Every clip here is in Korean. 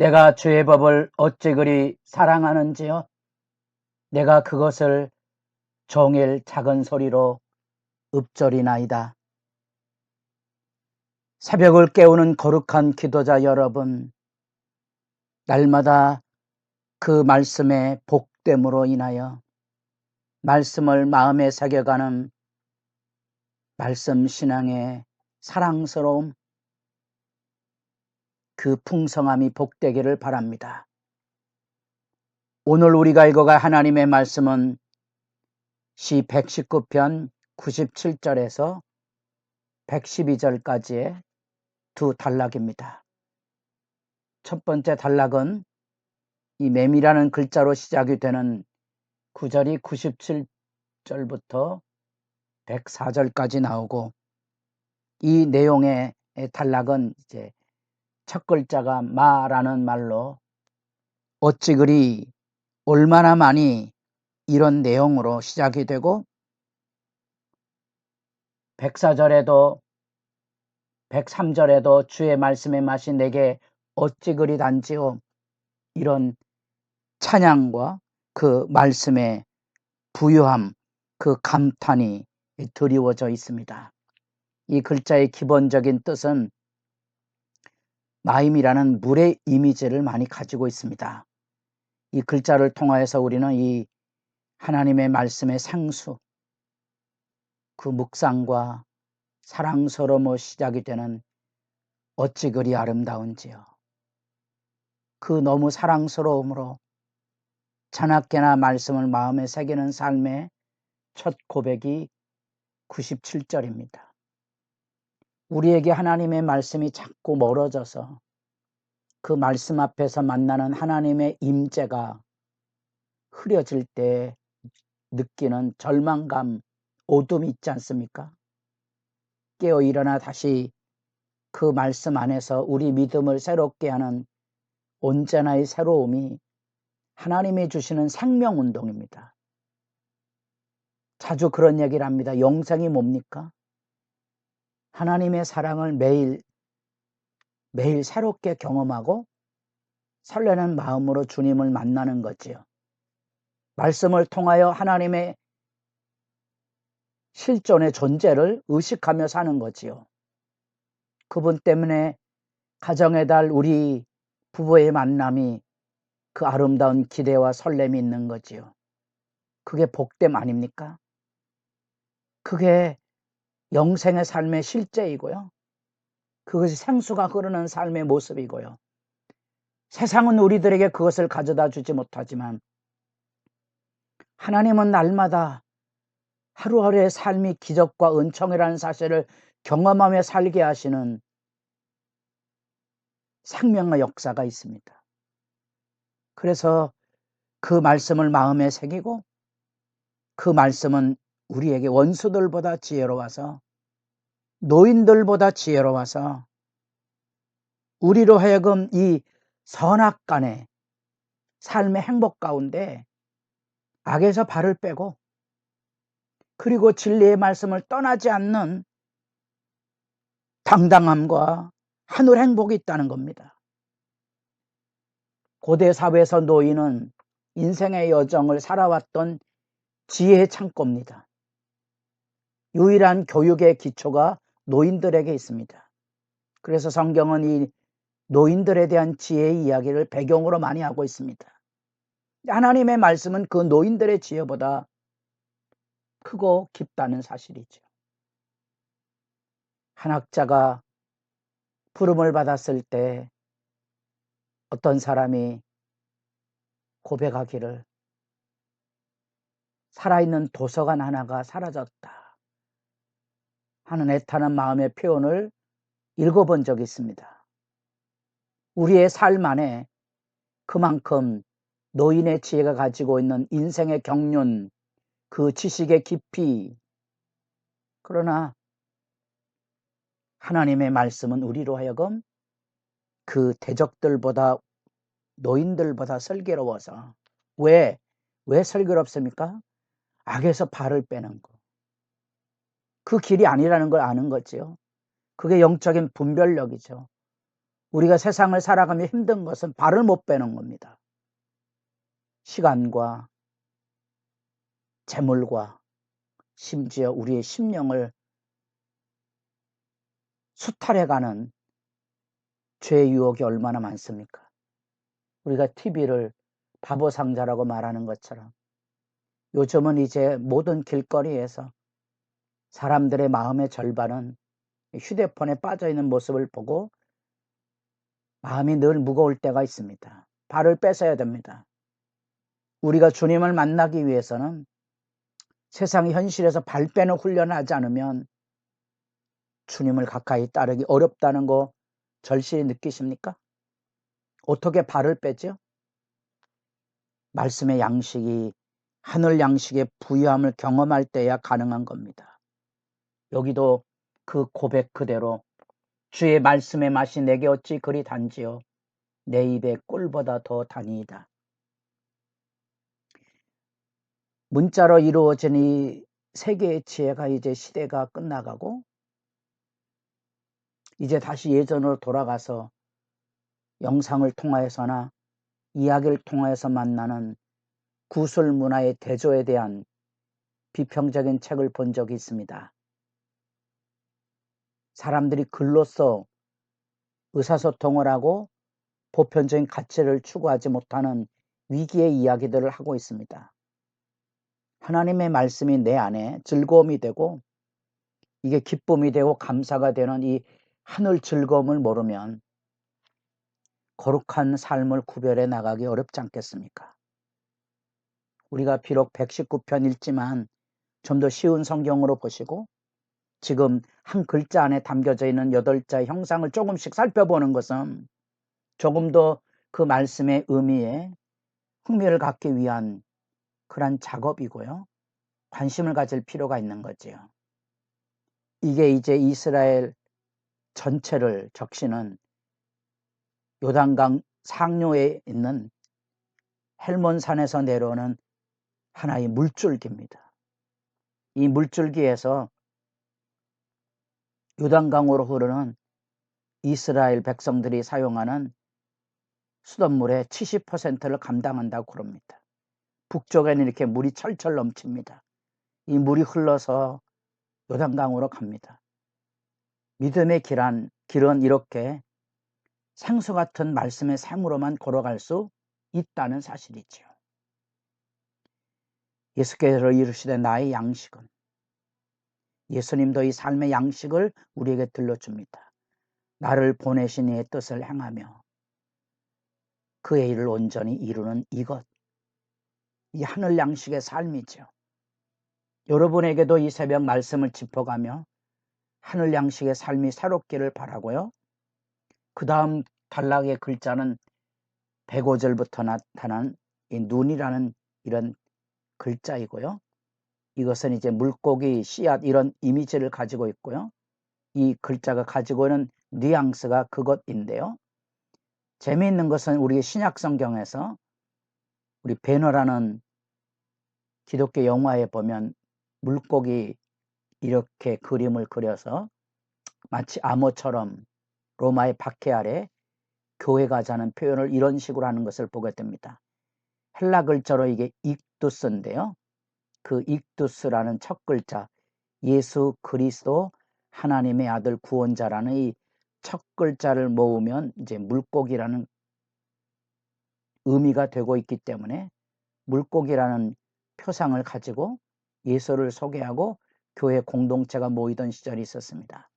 내가 주의 법을 어찌 그리 사랑하는지요? 내가 그것을 종일 작은 소리로 읊조리나이다. 새벽을 깨우는 거룩한 기도자 여러분, 날마다 그 말씀의 복됨으로 인하여 말씀을 마음에 새겨가는 말씀 신앙의 사랑스러움, 그 풍성함이 복되기를 바랍니다. 오늘 우리가 읽어갈 하나님의 말씀은 시 119편 97절에서 112절까지의 두 단락입니다. 첫 번째 단락은 이 매미라는 글자로 시작이 되는 구절이 97절부터 104절까지 나오고 이 내용의 단락은 이제 첫 글자가 마라는 말로 어찌 그리 얼마나 많이 이런 내용으로 시작이 되고 104절에도 103절에도 주의 말씀의 맛이 내게 어찌 그리 단지요 이런 찬양과 그 말씀의 부유함 그 감탄이 드리워져 있습니다. 이 글자의 기본적인 뜻은 마임이라는 물의 이미지를 많이 가지고 있습니다. 이 글자를 통하여서 우리는 이 하나님의 말씀의 상수, 그 묵상과 사랑스러움으로 시작이 되는 어찌 그리 아름다운지요. 그 너무 사랑스러움으로 자나깨나 말씀을 마음에 새기는 삶의 첫 고백이 97절입니다. 우리에게 하나님의 말씀이 자꾸 멀어져서 그 말씀 앞에서 만나는 하나님의 임재가 흐려질 때 느끼는 절망감, 오둠이 있지 않습니까? 깨어 일어나 다시 그 말씀 안에서 우리 믿음을 새롭게 하는 언제나의 새로움이 하나님이 주시는 생명 운동입니다. 자주 그런 얘기를 합니다. 영생이 뭡니까? 하나님의 사랑을 매일 매일 새롭게 경험하고 설레는 마음으로 주님을 만나는 거지요. 말씀을 통하여 하나님의 실존의 존재를 의식하며 사는 거지요. 그분 때문에 가정의 달 우리 부부의 만남이 그 아름다운 기대와 설렘이 있는 거지요. 그게 복됨 아닙니까? 그게 영생의 삶의 실제이고요. 그것이 생수가 흐르는 삶의 모습이고요. 세상은 우리들에게 그것을 가져다 주지 못하지만 하나님은 날마다 하루하루의 삶이 기적과 은총이라는 사실을 경험하며 살게 하시는 생명의 역사가 있습니다. 그래서 그 말씀을 마음에 새기고 그 말씀은 우리에게 원수들보다 지혜로워서 노인들보다 지혜로워서 우리로 하여금 이 선악 간의 삶의 행복 가운데 악에서 발을 빼고 그리고 진리의 말씀을 떠나지 않는 당당함과 하늘 행복이 있다는 겁니다. 고대 사회에서 노인은 인생의 여정을 살아왔던 지혜의 창고입니다. 유일한 교육의 기초가 노인들에게 있습니다. 그래서 성경은 이 노인들에 대한 지혜의 이야기를 배경으로 많이 하고 있습니다. 하나님의 말씀은 그 노인들의 지혜보다 크고 깊다는 사실이죠. 한 학자가 부름을 받았을 때 어떤 사람이 고백하기를 살아있는 도서관 하나가 사라졌다 하는 애타는 마음의 표현을 읽어본 적이 있습니다. 우리의 삶 안에 그만큼 노인의 지혜가 가지고 있는 인생의 경륜, 그 지식의 깊이, 그러나 하나님의 말씀은 우리로 하여금 그 대적들보다 노인들보다 슬기로워서 왜, 왜 슬기롭습니까? 악에서 발을 빼는 거. 그 길이 아니라는 걸 아는 거지요. 그게 영적인 분별력이죠. 우리가 세상을 살아가며 힘든 것은 발을 못 빼는 겁니다. 시간과 재물과 심지어 우리의 심령을 수탈해가는 죄의 유혹이 얼마나 많습니까? 우리가 TV를 바보 상자라고 말하는 것처럼 요즘은 이제 모든 길거리에서 사람들의 마음의 절반은 휴대폰에 빠져 있는 모습을 보고 마음이 늘 무거울 때가 있습니다. 발을 뺏어야 됩니다. 우리가 주님을 만나기 위해서는 세상 현실에서 발 빼는 훈련을 하지 않으면 주님을 가까이 따르기 어렵다는 거 절실히 느끼십니까? 어떻게 발을 빼죠? 말씀의 양식이 하늘 양식의 부유함을 경험할 때야 가능한 겁니다. 여기도 그 고백 그대로 주의 말씀의 맛이 내게 어찌 그리 단지요 내 입에 꿀보다 더 다니이다. 문자로 이루어진 이 세계의 지혜가 이제 시대가 끝나가고 이제 다시 예전으로 돌아가서 영상을 통하여서나 이야기를 통하여서 만나는 구술 문화의 대조에 대한 비평적인 책을 본 적이 있습니다. 사람들이 글로써 의사소통을 하고 보편적인 가치를 추구하지 못하는 위기의 이야기들을 하고 있습니다. 하나님의 말씀이 내 안에 즐거움이 되고 이게 기쁨이 되고 감사가 되는 이 하늘 즐거움을 모르면 거룩한 삶을 구별해 나가기 어렵지 않겠습니까? 우리가 비록 119편 읽지만 좀 더 쉬운 성경으로 보시고 지금 한 글자 안에 담겨져 있는 여덟 자의 형상을 조금씩 살펴보는 것은 조금 더 그 말씀의 의미에 흥미를 갖기 위한 그런 작업이고요. 관심을 가질 필요가 있는 거지요. 이게 이제 이스라엘 전체를 적시는 요단강 상류에 있는 헬몬산에서 내려오는 하나의 물줄기입니다. 이 물줄기에서 요단강으로 흐르는 이스라엘 백성들이 사용하는 수돗물의 70%를 감당한다고 그럽니다. 북쪽에는 이렇게 물이 철철 넘칩니다. 이 물이 흘러서 요단강으로 갑니다. 믿음의 길은, 길은 이렇게 생수 같은 말씀의 샘으로만 걸어갈 수 있다는 사실이지요. 예수께서 이르시되 나의 양식은 예수님도 이 삶의 양식을 우리에게 들려줍니다. 나를 보내신 이의 뜻을 행하며 그의 일을 온전히 이루는 이것. 이 하늘 양식의 삶이죠. 여러분에게도 이 새벽 말씀을 짚어가며 하늘 양식의 삶이 새롭기를 바라고요. 그 다음 단락의 글자는 105절부터 나타난 이 눈이라는 이런 글자이고요. 이것은 이제 물고기, 씨앗 이런 이미지를 가지고 있고요. 이 글자가 가지고 있는 뉘앙스가 그것인데요. 재미있는 것은 우리 신약 성경에서 우리 베너라는 기독교 영화에 보면 물고기 이렇게 그림을 그려서 마치 암호처럼 로마의 박해 아래 교회 가 자는 표현을 이런 식으로 하는 것을 보게 됩니다. 헬라 글자로 이게 익두스인데요. 그 익두스라는 첫 글자 예수 그리스도 하나님의 아들 구원자라는 이 첫 글자를 모으면 이제 물고기라는 의미가 되고 있기 때문에 물고기라는 표상을 가지고 예수를 소개하고 교회 공동체가 모이던 시절이 있었습니다.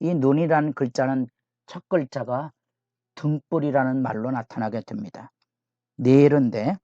이 눈이라는 글자는 첫 글자가 등불이라는 말로 나타나게 됩니다. 내일인데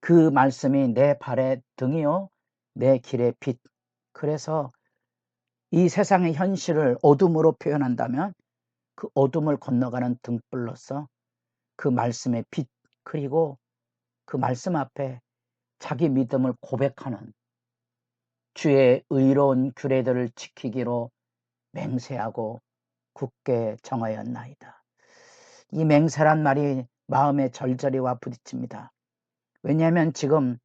그 말씀이 내 발의 등이요 내 길의 빛. 그래서 이 세상의 현실을 어둠으로 표현한다면 그 어둠을 건너가는 등불로서 그 말씀의 빛 그리고 그 말씀 앞에 자기 믿음을 고백하는 주의 의로운 규례들을 지키기로 맹세하고 굳게 정하였나이다. 이 맹세란 말이 마음에 절절히 와 부딪힙니다. 왜냐하면 지금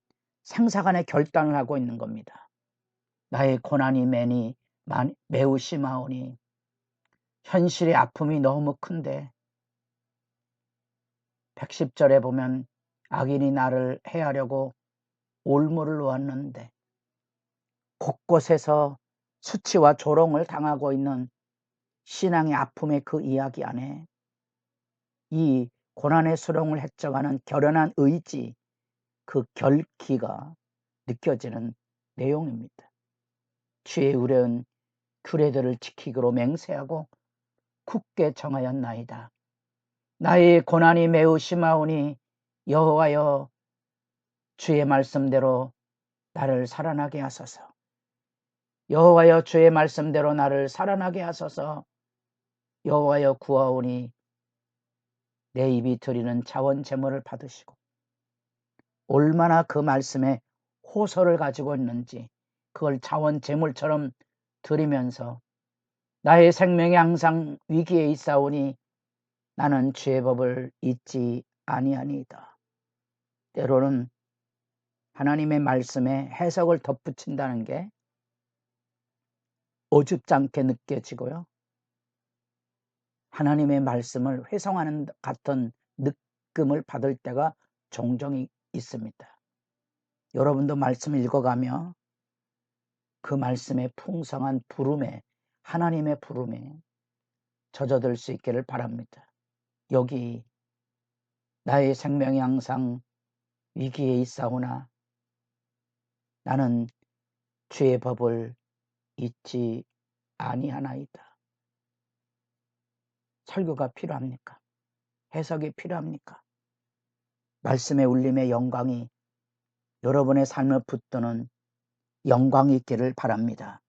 생사간의 결단을 하고 있는 겁니다. 나의 고난이 매니 매우 심하오니 현실의 아픔이 너무 큰데 110절에 보면 악인이 나를 해하려고 올무를 놓았는데 곳곳에서 수치와 조롱을 당하고 있는 신앙의 아픔의 그 이야기 안에 이 고난의 수렁을 헤쳐가는 결연한 의지, 그 결기가 느껴지는 내용입니다. 주의 의뢰은 규례들을 지키기로 맹세하고 굳게 정하였나이다. 나의 고난이 매우 심하오니 여호와여 주의 말씀대로 나를 살아나게 하소서. 여호와여 주의 말씀대로 나를 살아나게 하소서. 여호와여 구하오니 내 입이 드리는 자원 제물을 받으시고 얼마나 그 말씀에 호소를 가지고 있는지 그걸 자원 제물처럼 드리면서 나의 생명이 항상 위기에 있사오니 나는 주의 법을 잊지 아니하니이다. 때로는 하나님의 말씀에 해석을 덧붙인다는 게 어줍잖게 느껴지고요. 하나님의 말씀을 회성하는 같은 느낌을 받을 때가 종종 있습니다. 여러분도 말씀 읽어가며 그 말씀의 풍성한 부름에 하나님의 부름에 젖어들 수 있기를 바랍니다. 여기 나의 생명이 항상 위기에 있사오나 나는 주의 법을 잊지 아니하나이다. 설교가 필요합니까? 해석이 필요합니까? 말씀의 울림의 영광이 여러분의 삶을 붙드는 영광이 있기를 바랍니다.